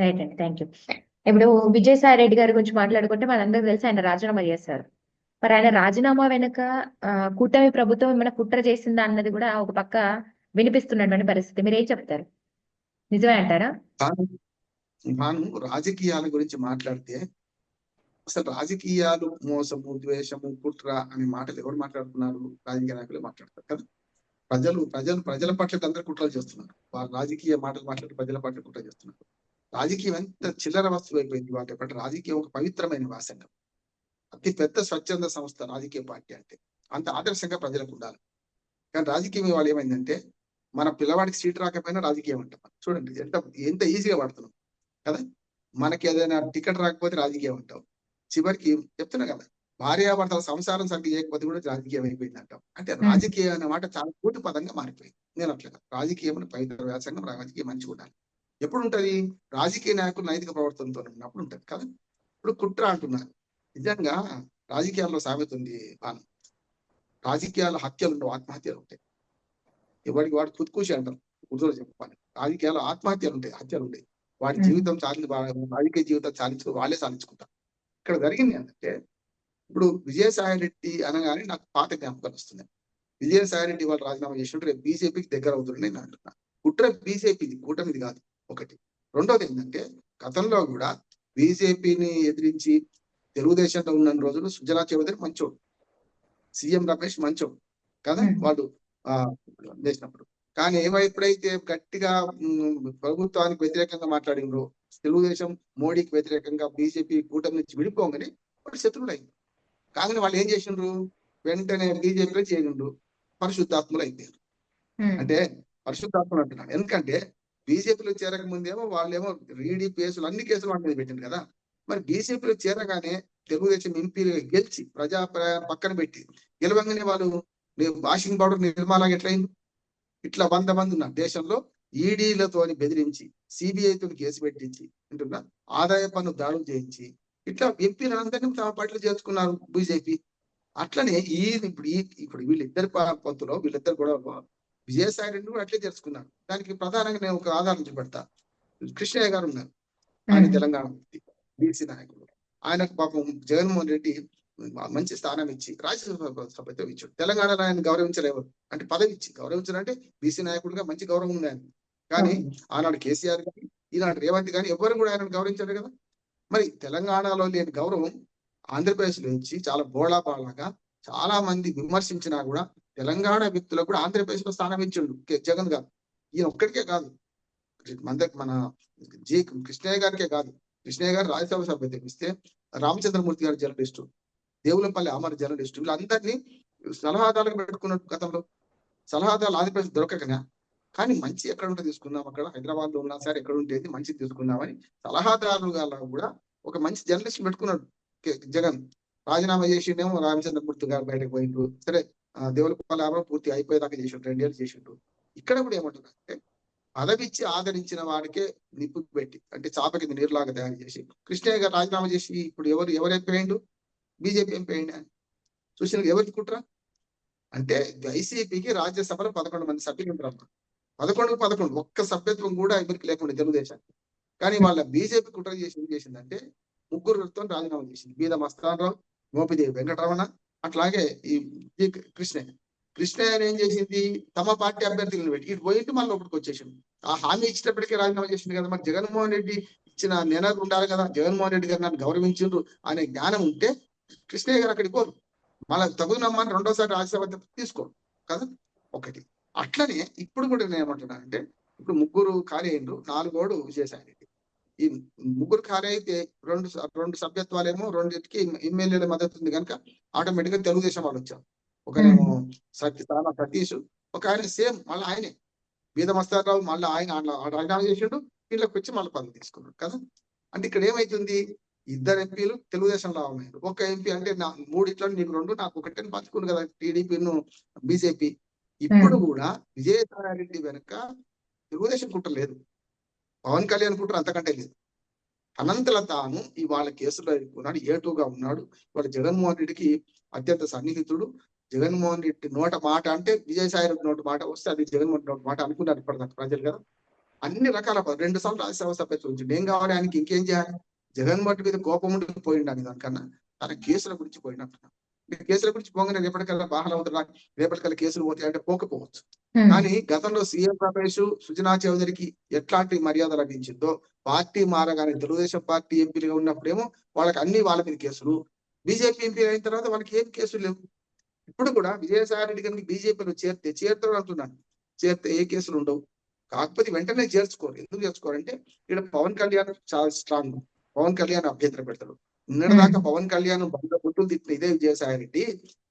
Right అండి. Thank you. ఇప్పుడు విజయసాయి రెడ్డి గారి గురించి మాట్లాడుకుంటే మనందరికి తెలిసి ఆయన రాజీనామా చేశారు. మరి ఆయన రాజీనామా వెనుక కూటమి ప్రభుత్వం ఏమైనా కుట్ర చేసిందా అన్నది కూడా ఒక పక్క వినిపిస్తున్నటువంటి పరిస్థితి. మీరు ఏం చెప్తారు? నిజమే అంటారా? తాను రాజకీయాల గురించి మాట్లాడితే అసలు రాజకీయాలు మోసము ద్వేషము కుట్ర అనే మాటలు ఎవరు మాట్లాడుతున్నారు రాజకీయ నాయకులు మాట్లాడతారు కదా. ప్రజలు ప్రజలు ప్రజల పట్ల అందరూ కుట్రలు చేస్తున్నారు. వారు రాజకీయ మాటలు మాట్లాడి ప్రజల పట్ల కుట్ర చేస్తున్నారు. రాజకీయం ఎంత చిల్లర వస్తువు అయిపోయింది వాటి పట్ల రాజకీయం ఒక పవిత్రమైన వాసంగం అతి పెద్ద స్వచ్ఛంద సంస్థ రాజకీయ పార్టీ అంటే. అంత ఆదర్శంగా ప్రజలకు ఉండాలి. కానీ రాజకీయం ఇవాళ ఏమైందంటే మన పిల్లవాడికి సీట్ రాకపోయినా రాజకీయం అంటాం చూడండి ఎంత ఎంత ఈజీగా పడుతున్నాం కదా? మనకి ఏదైనా టికెట్ రాకపోతే రాజకీయం అంటాం. చివరికి చెప్తున్నా కదా భార్యాభర్తల సంసారం సరిగ్గా చేయకపోతే కూడా రాజకీయం అయిపోయింది అంటాం అంటే రాజకీయం అనే మాట చాలా కూటి పదంగా మారిపోయింది. నేను అట్లా. రాజకీయం పవిత్ర వ్యాసంగం రాజకీయం మంచిగా ఉండాలి. ఎప్పుడు ఉంటది రాజకీయ నాయకులు నైతిక ప్రవర్తనతో ఉన్నప్పుడు ఉంటది కదా. ఇప్పుడు కుట్ర అంటున్నారు. నిజంగా రాజకీయాల్లో సామెత ఉంది బాను రాజకీయాల హత్యలు ఉండవు ఆత్మహత్యలు ఉంటాయి. ఎవరికి వాడు కుత్కూసి అంటారు. ఉర్దూలో చెప్పాలి. రాజకీయాల్లో ఆత్మహత్యలు ఉంటాయి హత్యలు ఉంటాయి. వాడి. జీవితం చాలి రాజకీయ జీవితం చాలించు వాళ్ళే సాధించుకుంటారు ఇక్కడ జరిగింది ఏంటంటే ఇప్పుడు విజయసాయి రెడ్డి అనగానే నాకు పాత జ్ఞాపకాలు వస్తున్నాయి. విజయసాయి రెడ్డి వాళ్ళు రాజీనామా చేసినట్టు రేపు బీజేపీకి దగ్గర అవుతుందని నేను అంటున్నా. కుట్ర బీజేపీది కూటమిది కాదు ఒకటి. రెండోది ఏంటంటే గతంలో కూడా బీజేపీని ఎదిరించి తెలుగుదేశంలో ఉన్న రోజులు సుజనా చౌదరి మంచోడు. సీఎం రమేష్ మంచోడు. కదా Hmm. వాళ్ళు ఆ చేసినప్పుడు. కానీ ఏమో ఎప్పుడైతే గట్టిగా ప్రభుత్వానికి వ్యతిరేకంగా మాట్లాడిండ్రో తెలుగుదేశం మోడీకి వ్యతిరేకంగా బీజేపీ కూటమి నుంచి విడిపోగానే వాళ్ళు శత్రువులు అయింది కానీ వాళ్ళు ఏం చేసిండ్రు? వెంటనే బీజేపీలో చేరిండ్రు. పరిశుద్ధాత్ములు అయిపోయారు. అంటే పరిశుద్ధాత్మలు అంటున్నాను. ఎందుకంటే బీజేపీలో చేరక ముందేమో వాళ్ళేమో రీడీ కేసులు అన్ని కేసులు వాళ్ళ మీద పెట్టింది కదా. మరి బీజేపీలో చేరగానే తెలుగుదేశం ఎంపీలు గెలిచి ప్రజా ప్ర- పక్కన పెట్టి గెలవంగానే వాళ్ళు వాషింగ్ పౌడర్ నిర్మాలా ఎట్లయింది? ఇట్లా వంద మంది ఉన్నారు. దేశంలో ఈడీలతోని బెదిరించి సిబిఐతో కేసు పెట్టించి అంటున్నా ఆదాయ పన్ను దాడులు చేయించి ఇట్లా ఎంపీలందరినీ తమ పార్టీలో చేర్చుకున్నారు బీజేపీ. అట్లనే ఈ ఇప్పుడు ఈ ఇప్పుడు వీళ్ళిద్దరి ప- పొత్తులో వీళ్ళిద్దరు గొడవలో విజయసాయి రెడ్డి కూడా అట్లే చేర్చుకున్నారు. దానికి ప్రధానంగా నేను ఒక ఆధారం చూపెడతా. కృష్ణయ్య గారు ఉన్నారు. ఆయన తెలంగాణ వ్యక్తి బీసీ నాయకుడు. ఆయనకు పాపం జగన్మోహన్ రెడ్డి మంచి స్థానం ఇచ్చి రాజ్యసభ సభ్యత్వం ఇచ్చాడు. తెలంగాణలో ఆయన గౌరవించలేరు అంటే పదవి ఇచ్చి గౌరవించాలంటే బీసీ నాయకుడిగా మంచి గౌరవం ఉంది ఆయన కానీ ఆనాడు కేసీఆర్ కానీ ఈనాడు రేవంత్ కానీ ఎవరు కూడా ఆయన గౌరవించారు కదా. మరి తెలంగాణలో లేని గౌరవం ఆంధ్రప్రదేశ్ నుంచి చాలా బోళా బాలాగా చాలా మంది విమర్శించినా కూడా తెలంగాణ వ్యక్తులకు కూడా ఆంధ్రప్రదేశ్లో స్థానం ఇచ్చిండు జగన్ గారు. ఈయన ఒక్కడికే కాదు. మన మన జి కృష్ణయ్య గారికే కాదు. కృష్ణయ్య గారు రాజ్యసభ సభ్యత ఇస్తే రామచంద్రమూర్తి గారు జర్నలిస్టు దేవులపల్లి అమర్ జర్నలిస్టు వీళ్ళందరినీ సలహాదారులకు పెట్టుకున్నట్టు గతంలో. సలహాదారులు ఆంధ్రప్రదేశ్ దొరకకనే. కానీ మంచి ఎక్కడ ఉంటే తీసుకుందాం. అక్కడ హైదరాబాద్లో ఉన్నా సరే ఎక్కడ ఉంటే మంచి తీసుకుందామని సలహాదారులుగా కూడా ఒక మంచి జర్నలిస్ట్ పెట్టుకున్నాడు జగన్. రాజీనామా చేసిండేమో రామచంద్రమూర్తి గారు బయటకు పోయిండ్రు. సరే దేవులపాల దేవులపల్లి పూర్తి అయిపోయేదాకా చేసిండు రెండేళ్ళు చేసిండు ఇక్కడ కూడా ఏమంటారు అంటే పదవిచ్చి ఆదరించిన వాడికే నిప్పు పెట్టి అంటే చాప కింద నీరులాగా తయారు చేసి కృష్ణయ్య గారు రాజీనామా చేసి ఇప్పుడు ఎవరు ఎవరు ఎంపీ బీజేపీ అయిపోయిండు అని చూసిన ఎవరికి కుట్ర అంటే వైసీపీకి రాజ్యసభలో పదకొండు మంది సభ్యులు ఉంటారు పదకొండు పదకొండు ఒక్క సభ్యత్వం కూడా ఎవరికి లేకుండా తెలుగుదేశానికి. కానీ వాళ్ళ బీజేపీ కుట్ర చేసి ఏం చేసిందంటే ముగ్గురుతో రాజీనామా చేసింది. బీద మస్తానరావు మోపిదేవి వెంకటరమణ అట్లాగే ఈ కృష్ణయ్య. కృష్ణయ్య ఏం చేసింది? తమ పార్టీ అభ్యర్థులను పెట్టి ఇటు పోయింటి మళ్ళీ ఒకటికి వచ్చేసింది ఆ హామీ ఇచ్చినప్పటికీ రాజీనామా చేసింది కదా మరి జగన్మోహన్ రెడ్డి ఇచ్చిన నినాదం ఉండాలి కదా. జగన్మోహన్ రెడ్డి గారు నన్ను గౌరవించిండ్రు అనే జ్ఞానం ఉంటే కృష్ణయ్య గారు అక్కడికి పోరు. మళ్ళీ తగునమ్మని రెండోసారి రాజ్యసభ తీసుకోరు కదా. ఒకటి. అట్లనే ఇప్పుడు కూడా నేను ఏమంటున్నా అంటే ఇప్పుడు ముగ్గురు ఖాళీ అయిండ్రు నాలుగోడు విజయసాయి రెడ్డి. ఈ ముగ్గురు ఖాళీ అయితే రెండు రెండు సభ్యత్వాలేమో రెండింటికి ఎమ్మెల్యేల మద్దతు ఉంది కనుక ఆటోమేటిక్గా తెలుగుదేశం వాళ్ళు వచ్చారు. ఒకరేమో సత్య సానా సతీష్ ఒక ఆయన సేమ్ మళ్ళీ ఆయనే. బీద మస్తారావు మళ్ళీ ఆయన రాజీనామా చేసిండు వీళ్ళకి వచ్చి మళ్ళీ పదవి తీసుకున్నాడు కదా? అంటే ఇక్కడ ఏమైతుంది? ఇద్దరు ఎంపీలు తెలుగుదేశంలో ఉన్నారు. ఒక ఎంపీ అంటే నా మూడిట్లో నీకు రెండు నాకు ఒకటి పంచుకుని కదా టీడీపీను బీజేపీ ఇప్పుడు కూడా విజయసాయి రెడ్డి వెనుక తెలుగుదేశం కుట్ర లేదు. పవన్ కళ్యాణ్ కుట్ర అంతకంటే లేదు. అనంతల తాను ఇవాళ కేసులో ఉన్నాడు ఏటుగా ఉన్నాడు. ఇవాళ జగన్మోహన్ రెడ్డికి అత్యంత సన్నిహితుడు. జగన్మోహన్ రెడ్డి నోట మాట అంటే విజయసాయి రెడ్డి నోట మాట వస్తే అది జగన్మోహన్ రెడ్డి నోట మాట అనుకున్నారు ఇప్పటిదాకా ప్రజలు కదా. అన్ని రకాల రెండు సార్లు రాజ్యసభ సభ్యత్వం ఉంచిండు ఏం కావాలి ఆయనకి ఇంకేం చేయాలి? జగన్మోహన్ మీద కోపం ఉండి పోయిండు దానికన్నా. తన కేసుల గురించి పోయినట్టున్నా కేసుల గురించి పోగానే రేపటికల్లా బాగా అవుతున్నా రేపటికల్లా కేసులు పోతాయి అంటే పోకపోవచ్చు. కానీ గతంలో సీఎం రమేష్ సుజనా చౌదరికి ఎట్లాంటి మర్యాద లభించిందో పార్టీ మారగానే తెలుగుదేశం పార్టీ ఎంపీలుగా ఉన్నప్పుడేమో వాళ్ళకి అన్ని వాళ్ళ మీద కేసులు బీజేపీ ఎంపీ అయిన తర్వాత వాళ్ళకి ఏం కేసులు లేవు. ఇప్పుడు కూడా విజయసాయి రెడ్డి గారికి బీజేపీలో చేరితే చేరుతాడు అంటున్నాను. చేరితే ఏ కేసులు ఉండవు. కాకపోతే వెంటనే చేర్చుకోరు. ఎందుకు చేర్చుకోరంటే ఇక్కడ పవన్ కళ్యాణ్ చాలా స్ట్రాంగ్ పవన్ కళ్యాణ్ అభ్యంతరం పెడతాడు నిన్నటిదాకా పవన్ కళ్యాణ్ బంద గుట్టులు తిట్టిన ఇదే విజయసాయి రెడ్డి.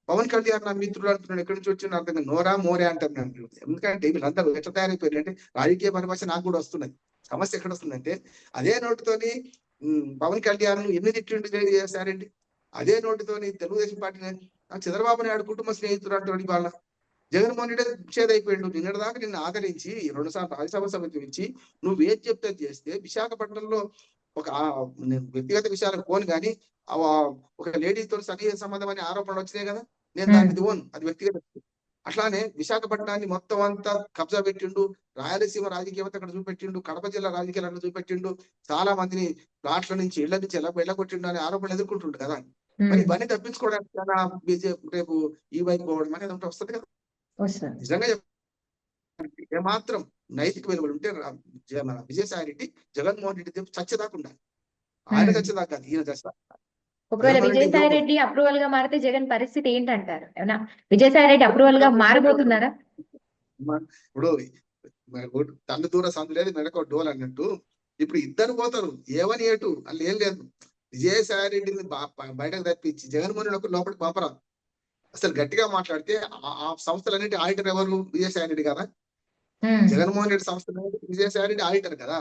పవన్ కళ్యాణ్ నా మిత్రుడు అంటున్నాడు ఎక్కడి నుంచి వచ్చిన అర్థం నోరా మోరే అంటారు ఎందుకంటే వీళ్ళందరూ ఎట్లా తయారైపోయారు అంటే రాజకీయ పరిభాష నాకు కూడా వస్తున్నది సమస్య ఎక్కడ వస్తుందంటే అదే నోటుతోని పవన్ కళ్యాణ్ ఎన్ని తిట్టిండు చేశారండి అదే నోటుతోని తెలుగుదేశం పార్టీ చంద్రబాబు నాయుడు కుటుంబ స్నేహితుడు అంటాడు వాళ్ళ జగన్మోహన్ రెడ్డి నిడి దాకా నిన్ను ఆదరించి రెండు సార్లు రాజ్యసభ సభ్యులు ఇచ్చి నువ్వు చెప్తే చేస్తే విశాఖపట్నంలో ఒక నేను వ్యక్తిగత విషయాలకు పోను కానీ ఒక లేడీతో సన్నిహిత సంబంధం అనే ఆరోపణలు వచ్చినాయి కదా? నేను దానికి పోను అది వ్యక్తిగత. అట్లానే విశాఖపట్నాన్ని మొత్తం అంతా కబ్జా పెట్టిండు రాయలసీమ రాజకీయత అక్కడ చూపెట్టిండు కడప జిల్లా రాజకీయాలు అక్కడ చూపెట్టిండు చాలా మందిని ప్లాట్ల నుంచి ఇళ్ళ నుంచి ఎలా వెళ్ళగొట్టిండు అనే ఆరోపణలు ఎదుర్కొంటుండు కదా? మరి ఇవన్నీ తప్పించుకోవడానికి చాలా బీజేపీ రేపు ఈ వైపు పోవడం అనేది ఒకటి వస్తుంది కదా? నిజంగా ఏమాత్రం నైతిక విలువలు ఉంటే మన విజయసాయి రెడ్డి జగన్మోహన్ రెడ్డి చచ్చేదాకా ఉండాలి. ఆయన. చచ్చేదాకా ఈయన చచ్చేదాకా ఒకవేళ విజయసాయి రెడ్డి అప్రూవల్గా మారితే జగన్ పరిస్థితి ఏంటంటారు? ఏమన్నా విజయసాయి రెడ్డి అప్రూవల్గా మారబోతున్నారా? ఇప్పుడు తల్లి దూర సందు లేదు మెడకో డోల్ అన్నట్టు ఇప్పుడు ఇద్దరు పోతారు. ఏవని ఏటు? వాళ్ళు ఏం లేదు. విజయసాయి రెడ్డిని బయటకు తప్పించి జగన్మోహన్ రెడ్డి ఒకరు లోపలికి పంపరా? అసలు గట్టిగా మాట్లాడితే ఆ- ఆ సంస్థలన్నిటి ఆడిటర్ ఎవరు? విజయసాయి రెడ్డి కదా. జగన్మోహన్ రెడ్డి సంస్థ విజయసాయి రెడ్డి ఆడిటర్ కదా.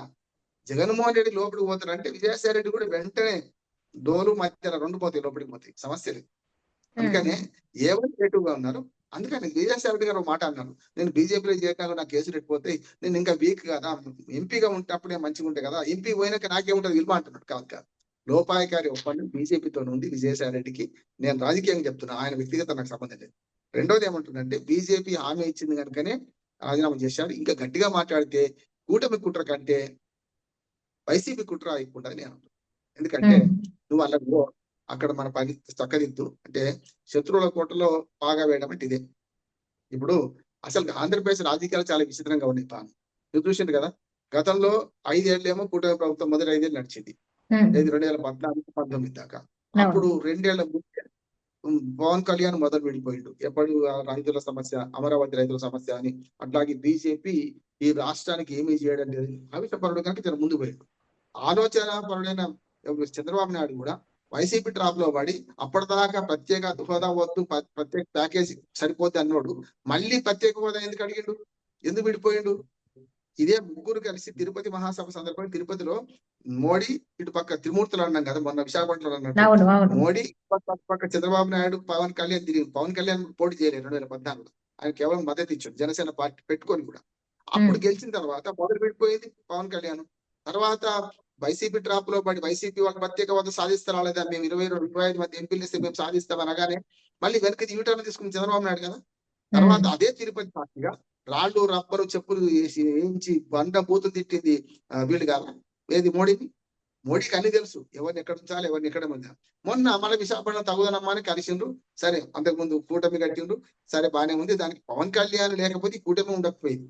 జగన్మోహన్ రెడ్డి లోపలికి పోతారు అంటే విజయసాయి రెడ్డి కూడా వెంటనే డోలు మధ్యలో రెండు పోతాయి లోపలికి పోతాయి. సమస్య లేదు. అందుకనే ఏవన్గా ఉన్నారు అందుకని విజయసాయి రెడ్డి గారు మాట అన్నారు. నేను బీజేపీలో చేరినాక నాకు కేసులు ఎట్టిపోతే నేను ఇంకా వీక్ కదా ఎంపీగా ఉంటప్పుడే మంచిగా ఉంటాయి కదా ఎంపీ పోయినాక నాకేముంటది విలువ అంటున్నాడు. కాదు కాదు. లోపాయకారి ఒప్పందం బీజేపీతో నుండి విజయసాయి రెడ్డికి నేను రాజకీయంగా చెప్తున్నా. ఆయన వ్యక్తిగత నాకు సంబంధం లేదు. రెండోది ఏమంటుందంటే బీజేపీ హామీ ఇచ్చింది కనుకనే రాజీనామా చేశాడు. ఇంకా గట్టిగా మాట్లాడితే కూటమి కుట్ర కంటే వైసీపీ కుట్ర ఎక్కువ నేను. ఎందుకంటే నువ్వు అలా అక్కడ మన పని చక్కదిద్దు. అంటే శత్రువుల కోటలో బాగా వేయడం అంటే ఇదే. ఇప్పుడు అసలు ఆంధ్రప్రదేశ్ రాజకీయాలు చాలా విచిత్రంగా ఉన్నాయి పాను. నువ్వు చూసిండు కదా గతంలో ఐదేళ్ళేమో కూటమి ప్రభుత్వం మొదటి ఐదేళ్ళు నడిచింది. రెండు వేల పద్నాలుగు పంతొమ్మిది దాకా. అప్పుడు రెండేళ్ళ ముందే పవన్ కళ్యాణ్ మొదలు విడిపోయిండు. ఎప్పుడు రైతుల సమస్య అమరావతి రైతుల సమస్య అని. అట్లాగే బీజేపీ ఈ రాష్ట్రానికి ఏమీ చేయడం లేదు. ఆవిషపరుడు కనుక జర ముందు పోయిండు. ఆలోచన పరుడైన చంద్రబాబు నాయుడు కూడా. వైసీపీ ట్రాప్లో పడి అప్పటిదాకా ప్రత్యేక హోదా వద్దు ప్రత్యేక ప్యాకేజీ సరిపోద్ది అన్నోడు మళ్ళీ ప్రత్యేక హోదా ఎందుకు అడిగిండు? ఎందుకు విడిపోయిండు? ఇదే ముగ్గురు కలిసి తిరుపతి మహాసభ సందర్భంగా తిరుపతిలో మోడీ ఇటు పక్క త్రిమూర్తులు అన్నాం కదా మొన్న విశాఖపట్నంలో అవును మోడీ పక్క పక్క చంద్రబాబు నాయుడు పవన్ కళ్యాణ్ తిరిగి పవన్ కళ్యాణ్ పోటీ చేయలేదు రెండు వేల పద్నాలుగులో. ఆయన కేవలం మద్దతు ఇచ్చాడు జనసేన పార్టీ పెట్టుకొని కూడా. అప్పుడు గెలిచిన తర్వాత మొదలు పెట్టిపోయింది పవన్ కళ్యాణ్. తర్వాత వైసీపీ ట్రాప్లో పడి వైసీపీ వాళ్ళ ప్రత్యేక హోదా సాధిస్తారా లేదా మేము ఇరవై రెండు ఇరవై ఐదు మంది ఎంపీలు ఇస్తే మేము సాధిస్తాం అనగానే మళ్ళీ వెనక్కి యూటర్న్ తీసుకుని చంద్రబాబు నాయుడు కదా? తర్వాత అదే తిరుపతి సాక్షిగా రాళ్ళు రబ్బరు చెప్పులు వేసి వేయించి బండ బూతులు తిట్టింది వీళ్ళు కాదా. ఏది మోడీని? మోడీకి అన్ని తెలుసు. ఎవరిని ఎక్కడ ఉంచాలి ఎవరిని ఎక్కడ ఉంచాలి మొన్న మన విశాఖపట్నం తగుదనమ్మా అని కలిసిండ్రు. సరే అంతకుముందు కూటమి కట్టిండ్రు. సరే బానే ఉంది. దానికి పవన్ కళ్యాణ్ లేకపోతే కూటమి ఉండకపోయింది.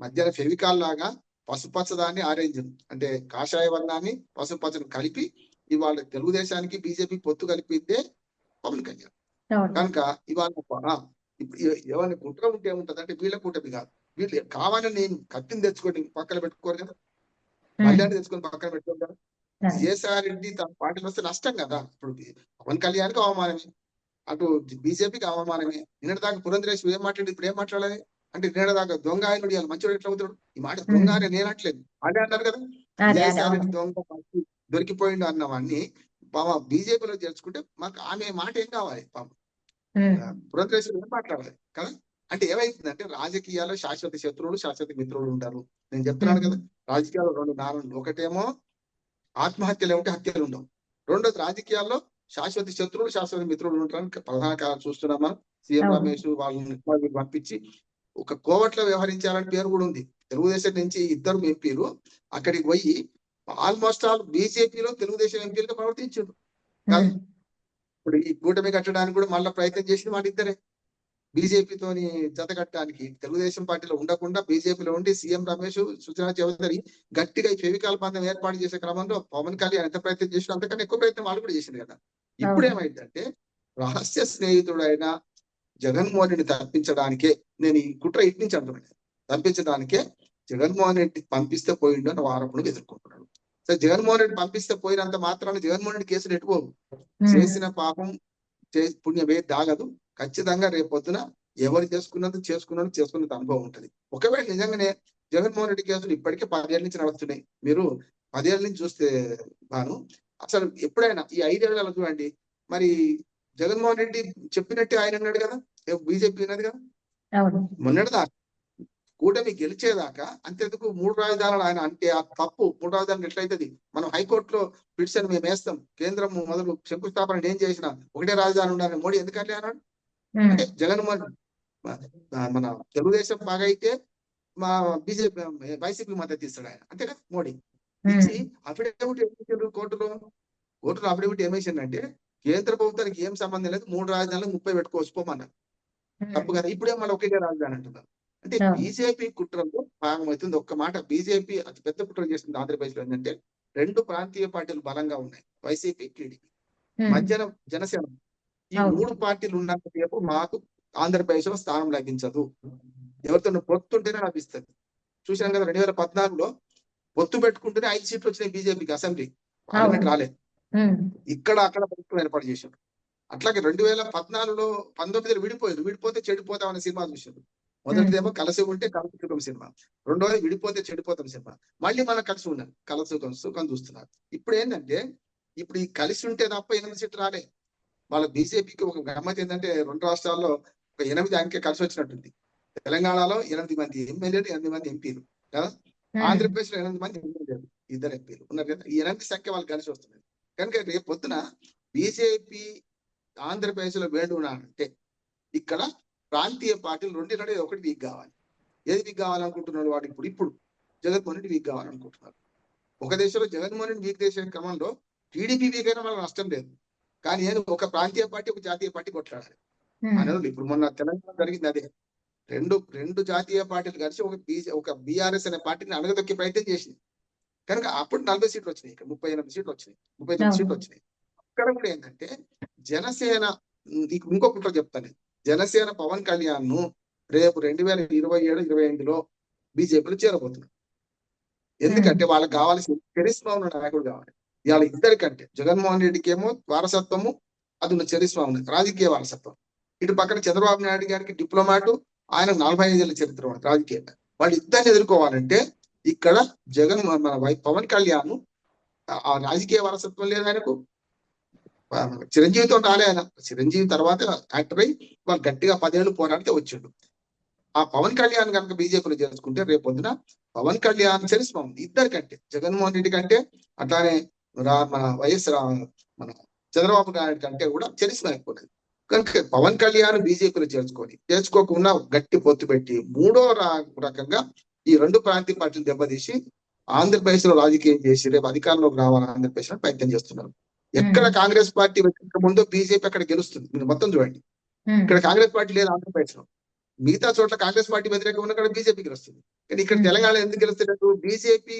మధ్యాహ్నం ఫెవికాల్ లాగా పసుపచ్చదాన్ని ఆరెంజ్ అంటే కాషాయ వర్ణాన్ని పసుపచ్చను కలిపి ఇవాళ తెలుగుదేశానికి బీజేపీ పొత్తు కలిపిద్దే పవన్ కళ్యాణ్. కనుక ఇవాళ ఎవరిని కుట్ర ఉంటే ఏముంటది అంటే వీళ్ళ కూటమి కాదు. వీళ్ళు కావాలని నేను కత్తిని తెచ్చుకొని పక్కన పెట్టుకోరు కదా. మళ్ళీ తెచ్చుకొని పక్కన పెట్టుకోరు కదా. రెడ్డి తన పార్టీలో వస్తే నష్టం కదా. ఇప్పుడు పవన్ కళ్యాణ్కి అవమానమే. అటు బీజేపీకి అవమానమే. నిన్నటి దాకా పురంధరేష్ ఏం మాట్లాడి ఇప్పుడు ఏం మాట్లాడాలి? అంటే నిన్నటి దాకా దొంగ ఆయన ఇవాళ మంచివాడు ఎట్లా అవుతాడు? ఈ మాట దొంగ అని నేను అనట్లేదు. అదే అన్నారు కదా దొంగ దొరికిపోయిండు అన్నవాన్ని పాపం బీజేపీలో చేర్చుకుంటే మాకు ఆమె మాట ఏం కావాలి పాపం? పురంధరేశ్వరి ఏం మాట్లాడాలి కదా? అంటే ఏమైతుందంటే రాజకీయాల్లో శాశ్వత శత్రువులు శాశ్వత మిత్రులు ఉంటారు. నేను చెప్తున్నాను కదా రాజకీయాల్లో రెండు నాలుగు ఒకటేమో ఆత్మహత్యలు ఏమిటి హత్యలు ఉండవు. రెండోది రాజకీయాల్లో శాశ్వత శత్రువులు శాశ్వత మిత్రులు ఉంటారని ప్రధాన కారణం చూస్తున్నామా సీఎం అవును. రమేష్ వాళ్ళని వాళ్ళు పంపించి ఒక కోవట్ల వ్యవహరించాలని పేరు కూడా ఉంది. తెలుగుదేశం నుంచి ఇద్దరు ఎంపీలు అక్కడికి పోయి ఆల్మోస్ట్ ఆల్ బీజేపీలో తెలుగుదేశం ఎంపీలుగా ప్రవర్తించారు కాదు. ఇప్పుడు ఈ కూటమి కట్టడానికి కూడా మళ్ళీ ప్రయత్నం చేసిన వాళ్ళిద్దరే బీజేపీతోని జత కట్టడానికి తెలుగుదేశం పార్టీలో ఉండకుండా బీజేపీలో ఉండి సీఎం రమేష్ సుజనా చౌదరి గట్టిగా ఈ ఫెవికాల్ బంధం ఏర్పాటు చేసే క్రమంలో పవన్ కళ్యాణ్ ఎంత ప్రయత్నం చేసినా అంతకన్నా ఎక్కువ ప్రయత్నం వాళ్ళు కూడా చేసింది కదా. ఇప్పుడు. ఏమైందంటే రహస్య స్నేహితుడైన జగన్మోహన్ రెడ్డి తప్పించడానికే నేను ఈ కుట్ర ఇటు నుంచి అంటున్నాను. తప్పించడానికే జగన్మోహన్ రెడ్డి పంపిస్తే పోయిండు అని ఆరోపణలు ఎదుర్కొంటున్నాడు. సరే జగన్మోహన్ రెడ్డి పంపిస్తే పోయినంత మాత్రాన జగన్మోహన్ రెడ్డి కేసులు ఎటుపోవు చేసిన పాపం చే పుణ్యమే దాగదు. ఖచ్చితంగా రేపు పొద్దున ఎవరు చేసుకున్నది చేసుకున్నది చేసుకున్నది అనుభవం ఉంటది. ఒకవేళ నిజంగానే జగన్మోహన్ రెడ్డి కేసులు ఇప్పటికే పదేళ్ళ నుంచి నడుస్తున్నాయి. మీరు పదేళ్ళ నుంచి చూస్తే బాను అసలు ఎప్పుడైనా ఈ ఐదేళ్ళలో చూడండి మరి జగన్మోహన్ రెడ్డి చెప్పినట్టే ఆయన అన్నాడు కదా? బీజేపీ అన్నది కదా? మొన్నటిదాకా కూటమి గెలిచేదాకా అంతెందుకు మూడు రాజధానులు ఆయన అంటే ఆ తప్పు మూడు రాజధానులు ఎట్లయితది? మనం హైకోర్టులో పిటిషన్ మేము వేస్తాం. కేంద్రం మొదలు శంకుస్థాపన ఏం చేసినా ఒకటే రాజధాని ఉండాలని మోడీ ఎందుకంటే అన్నాడు? అంటే జగన్మోహన్ మన తెలుగుదేశం బాగా అయితే మా బీజేపీ వైసీపీ మద్దతు ఇస్తాడు ఆయన. అంతే కదా మోడీ? ఇచ్చి అఫిడవిట్ ఏమిచ్చారు కోర్టులో? కోర్టులో అఫిడవిట్ ఏమేసిందంటే కేంద్ర ప్రభుత్వానికి ఏం సంబంధం లేదు. మూడు రాజధానులు ముప్పై పెట్టుకోవచ్చు పోమన్నారు తప్పు కదా. ఇప్పుడే మళ్ళీ ఒకటే రాజధాని అంటున్నారు అంటే. బీజేపీ కుట్రలో భాగమవుతుంది ఒక్క మాట. బీజేపీ అతి పెద్ద కుట్ర చేస్తుంది ఆంధ్రప్రదేశ్లో ఏంటంటే రెండు ప్రాంతీయ పార్టీలు బలంగా ఉన్నాయి. YCP TDP. మధ్యన జనసేన. ఈ. మూడు పార్టీలు ఉన్నంతసేపు మాకు ఆంధ్రప్రదేశ్లో స్థానం లభించదు. ఎవరితో పొత్తుంటేనే లభిస్తుంది. చూసాం కదా రెండు వేల పద్నాలుగులో పొత్తు పెట్టుకుంటేనే ఐదు సీట్లు వచ్చినాయి బీజేపీకి అసెంబ్లీ. పార్లమెంట్. రాలేదు. ఇక్కడ అక్కడ ప్రభుత్వం ఏర్పాటు చేశారు అట్లాగే రెండు వేల పద్నాలుగులో పంతొమ్మిదిలో విడిపోయారు విడిపోతే చెడిపోతాం అనే సినిమా చూశారు మొదటిదేమో కలిసి ఉంటే కలిసి సుఖం సినిమా. రెండోది విడిపోతే చెడిపోతాం సినిమా. మళ్ళీ మనం కలిసి ఉన్నారు కలిసి సుఖం సుఖం చూస్తున్నారు. ఇప్పుడు ఏంటంటే ఇప్పుడు ఈ కలిసి ఉంటే తప్ప ఎనిమిది సీట్లు రాలే. వాళ్ళ బీజేపీకి ఒక గమ్మత్ ఏంటంటే రెండు రాష్ట్రాల్లో ఒక ఎనిమిది అంకె కలిసి వచ్చినట్టుంది. తెలంగాణలో ఎనిమిది మంది ఎమ్మెల్యేలు ఎనిమిది మంది ఎంపీలు. కదా? ఆంధ్రప్రదేశ్లో ఎనిమిది మంది ఎమ్మెల్యేలు. ఇద్దరు ఎంపీలు. ఉన్నారు కదా? ఈ ఎనిమిది సంఖ్య వాళ్ళు కలిసి వస్తున్నారు కనుక రేపు పొద్దున బీజేపీ ఆంధ్రప్రదేశ్లో వేడు అంటే ఇక్కడ ప్రాంతీయ పార్టీలు రెండు రెండు ఒకటి వీక్ కావాలి. ఏది వీక్ కావాలనుకుంటున్నాడు వాడు ఇప్పుడు? ఇప్పుడు జగన్మోహన్ రెడ్డి వీక్ కావాలనుకుంటున్నారు ఒక దేశంలో జగన్మోహన్ రెడ్డి వీక్ చేసే క్రమంలో టీడీపీ వీక్ అయినా మనకు నష్టం లేదు. కానీ ఏదో ఒక ప్రాంతీయ పార్టీ ఒక జాతీయ పార్టీ కొట్లాడాలి. అనరు ఇప్పుడు మొన్న తెలంగాణ జరిగింది అదే. రెండు రెండు జాతీయ పార్టీలు కలిసి ఒక బీజే ఒక బీఆర్ఎస్ అనే పార్టీని అణగదొక్కే ప్రయత్నం చేసింది. కనుక అప్పుడు నలభై సీట్లు వచ్చినాయి. ఇక్కడ ముప్పై ఎనిమిది సీట్లు వచ్చినాయి. ముప్పై తొమ్మిది. సీట్లు వచ్చినాయి. ఇక్కడ కూడా ఏంటంటే జనసేన ఉమ్, నీకు ఇంకొకటి చెప్తాను. జనసేన పవన్ కళ్యాణ్ను రేపు రెండు వేల ఇరవై ఏడు ఇరవై ఎనిమిదిలో బీజేపీలో చేరబోతున్నారు. ఎందుకంటే వాళ్ళకి కావాల్సిన చరిస్మా ఉన్న నాయకుడు కావాలి. ఇవాళ ఇద్దరికంటే జగన్మోహన్ రెడ్డికి ఏమో వారసత్వము అది ఉన్న చరిస్మా ఉన్నది రాజకీయ వారసత్వం. ఇటు పక్కన చంద్రబాబు నాయుడు గారికి డిప్లొమాటు ఆయన నలభై ఐదేళ్ళ చరిత్ర ఉన్నది రాజకీయంగా. వాళ్ళు ఇద్దరిని ఎదుర్కోవాలంటే ఇక్కడ జగన్ మన వై- పవన్ కళ్యాణ్ ఆ- రాజకీయ వారసత్వం లేదు ఆయనకు. చిరంజీవితో రాలే ఆయన. చిరంజీవి తర్వాత యాక్టర్ అయి వాళ్ళు గట్టిగా పదేళ్ళు పోరాడితే వచ్చిండు. ఆ పవన్ కళ్యాణ్ కనుక బీజేపీలో చేర్చుకుంటే రేపు పొద్దున పవన్ కళ్యాణ్ చరిస్మం ఉంది ఇద్దరికంటే జగన్మోహన్ రెడ్డి కంటే అట్లానే రా మన వైఎస్ మన చంద్రబాబు నాయుడు కంటే కూడా చరిస్మా ఎక్కువ కనుక పవన్ కళ్యాణ్ బీజేపీలో చేర్చుకొని చేర్చుకోకుండా గట్టి పొత్తు పెట్టి మూడో రకంగా ఈ రెండు ప్రాంతీయ పార్టీలు దెబ్బతీసి ఆంధ్రప్రదేశ్లో రాజకీయం చేసి రేపు అధికారంలోకి రావాలని ఆంధ్రప్రదేశ్లో ప్రయత్నం చేస్తున్నారు. ఎక్కడ కాంగ్రెస్ పార్టీ వచ్చే ముందో బీజేపీ అక్కడ గెలుస్తుంది. మీరు మొత్తం చూడండి. ఇక్కడ కాంగ్రెస్ పార్టీ లేదు ఆంధ్రప్రదేశ్లో మిగతా చోట్ల కాంగ్రెస్ పార్టీ వ్యతిరేకంగా ఉన్న కూడా బీజేపీ గెలుస్తుంది. కానీ ఇక్కడ. తెలంగాణ ఎందుకు గెలుస్తున్నట్టు బీజేపీ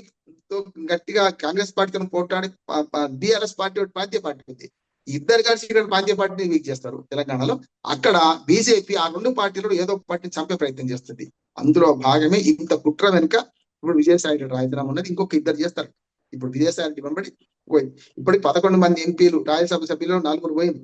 తో గట్టిగా కాంగ్రెస్ పార్టీతో పోటాడి బీఆర్ఎస్ పార్టీ ప్రాంతీయ పార్టీ ఉంది. ఇద్దరు కలిసి ఇక్కడ ప్రాంతీయ పార్టీని వీక్ చేస్తారు తెలంగాణలో. అక్కడ బీజేపీ ఆ రెండు పార్టీలలో ఏదో ఒక పార్టీని చంపే ప్రయత్నం చేస్తుంది. అందులో భాగమే ఇంత కుట్ర వెనుక ఇప్పుడు విజయసాయి రెడ్డి రాజధాని ఉన్నది. ఇంకొక ఇద్దరు చేస్తారు. ఇప్పుడు విజయసాయి రెడ్డి వెంబడి పోయింది ఇప్పటికి పదకొండు మంది ఎంపీలు రాజ్యసభ సభ్యులు నలుగురు పోయింది.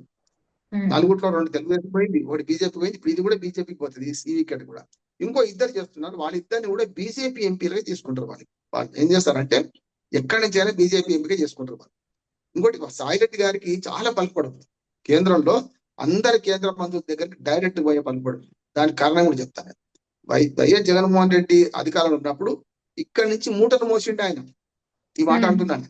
నలుగురిలో రెండు తెలుగుదేశం పోయింది. ఒకటి బీజేపీ పోయింది. ఇప్పుడు ఇది కూడా బీజేపీకి పోతుంది. ఈ ఈ ఇక్కడ కూడా. ఇంకో ఇద్దరు చేస్తున్నారు. వాళ్ళిద్దరిని కూడా బీజేపీ ఎంపీలుగా తీసుకుంటారు వాళ్ళు. వాళ్ళు ఏం చేస్తారంటే ఎక్కడి నుంచి అయినా బీజేపీ ఎంపీగా చేసుకుంటారు వాళ్ళు. ఇంకోటి సాయిరెడ్డి గారికి చాలా పలుకుపడదు కేంద్రంలో అందరి కేంద్ర మంత్రుల దగ్గరికి డైరెక్ట్ పోయే పలుకుపడదు దానికి కారణం కూడా చెప్తాను వై వైఎస్ జగన్మోహన్ రెడ్డి అధికారంలో ఉన్నప్పుడు ఇక్కడి నుంచి మూటలు మోసిండు ఆయన. ఈ మాట. అంటున్నాను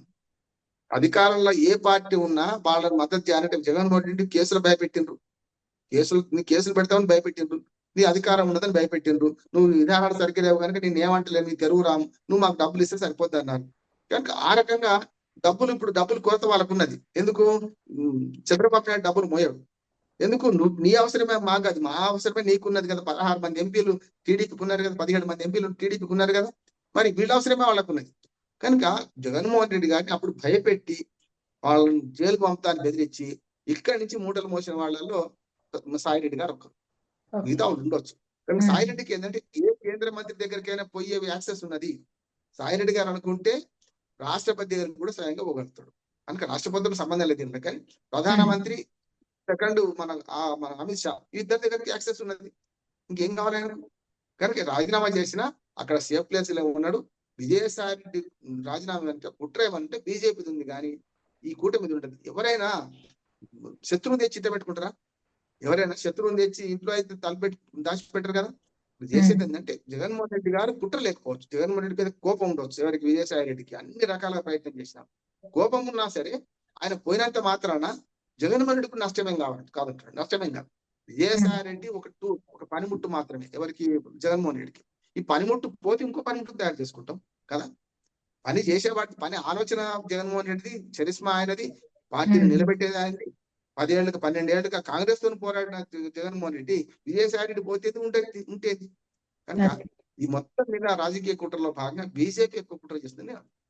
అధికారంలో ఏ పార్టీ ఉన్నా వాళ్ళని మద్దతు చేయాలంటే జగన్మోహన్ రెడ్డి కేసులు భయపెట్టిండ్రు. కేసులు నీ కేసులు పెడతామని భయపెట్టిండ్రు. నీ అధికారం ఉన్నదని భయపెట్టిండ్రు. నువ్వు విధానాలు సరిగ్గా లేవు కనుక నేను ఏమంటలేదు నీ తెరువు రాము. నువ్వు మాకు డబ్బులు ఇస్తే సరిపోద్ది అన్నారు. కనుక ఆ రకంగా డబ్బులు ఇప్పుడు డబ్బులు కొరత వాళ్ళకు ఉన్నది ఎందుకు చంద్రబాబు నాయుడు డబ్బులు మోయడు. ఎందుకు? నువ్వు నీ అవసరమే మాకు అది మా అవసరమే నీకున్నది కదా. పదహారు మంది ఎంపీలు టీడీపీకి ఉన్నారు కదా. పదిహేడు మంది ఎంపీలు టీడీపీకి ఉన్నారు కదా. మరి వీళ్ళ అవసరమే వాళ్ళకు ఉన్నది కనుక జగన్మోహన్ రెడ్డి గారిని అప్పుడు భయపెట్టి వాళ్ళని జైలుకు పంపుతాన్ని బెదిరించి ఇక్కడి నుంచి మూటలు మోసిన వాళ్ళల్లో సాయి రెడ్డి గారు ఒకరు. మిగతా వాళ్ళు ఉండొచ్చు. కానీ మ్మ్. సాయి రెడ్డికి ఏంటంటే ఏ కేంద్ర మంత్రి దగ్గరికైనా పోయే యాక్సెస్ ఉన్నది. సాయి రెడ్డి గారు అనుకుంటే రాష్ట్రపతి దగ్గరికి కూడా స్వయంగా పోగలుగుతాడు కనుక రాష్ట్రపతితో సంబంధం లేదు దీంట్లో కానీ ప్రధానమంత్రి సెకండ్ మన ఆ మన అమిత్ షా ఇద్దరి దగ్గరికి యాక్సెస్ ఉన్నది. ఇంకేం కావాలి ఆయనకు? కనుక రాజీనామా చేసినా అక్కడ సేఫ్ ప్లేస్లో ఉన్నాడు. విజయసాయి రెడ్డి రాజీనామా అంటే కుట్ర ఏమంటే బీజేపీ ఉంది కానీ ఈ కూటమి ఉంటుంది ఎవరైనా శత్రువుని తెచ్చి ఇంట పెట్టుకుంటారా? ఎవరైనా శత్రువుని తెచ్చి ఇంట్లో అయితే తలపెట్టి దాచిపెట్టరు కదా? ఇప్పుడు చేసేది ఏంటంటే జగన్మోహన్ రెడ్డి గారు కుట్ర లేకపోవచ్చు జగన్మోహన్ రెడ్డి మీద కోపం ఉండవచ్చు. ఎవరికి విజయసాయి రెడ్డికి అన్ని రకాల ప్రయత్నం చేసినాం. కోపం ఉన్నా సరే ఆయన పోయినంత మాత్రాన జగన్మోహన్ రెడ్డికి నష్టమేం కావాలి? కాదంటాడు నష్టమేం కాదు. విజయసాయి రెడ్డి ఒక టూ ఒక పనిముట్టు మాత్రమే. ఎవరికి? జగన్మోహన్ రెడ్డికి. ఈ పనిముట్టు పోతే ఇంకో పనిముట్టు తయారు చేసుకుంటాం కదా? పని చేసేవాటి పని ఆలోచన జగన్మోహన్ రెడ్డిది చరిస్మా ఆయనది పార్టీని. నిలబెట్టేది ఆయనది పదేళ్ళకి పన్నెండేళ్ళకి కాంగ్రెస్తో పోరాడిన జగన్మోహన్ రెడ్డి విజయసాయి రెడ్డి పోతేది ఉండేది ఉంటేది. కనుక ఈ మొత్తం మీద రాజకీయ కుట్రలో భాగంగా బీజేపీ ఎక్కువ కుట్ర చేస్తుంది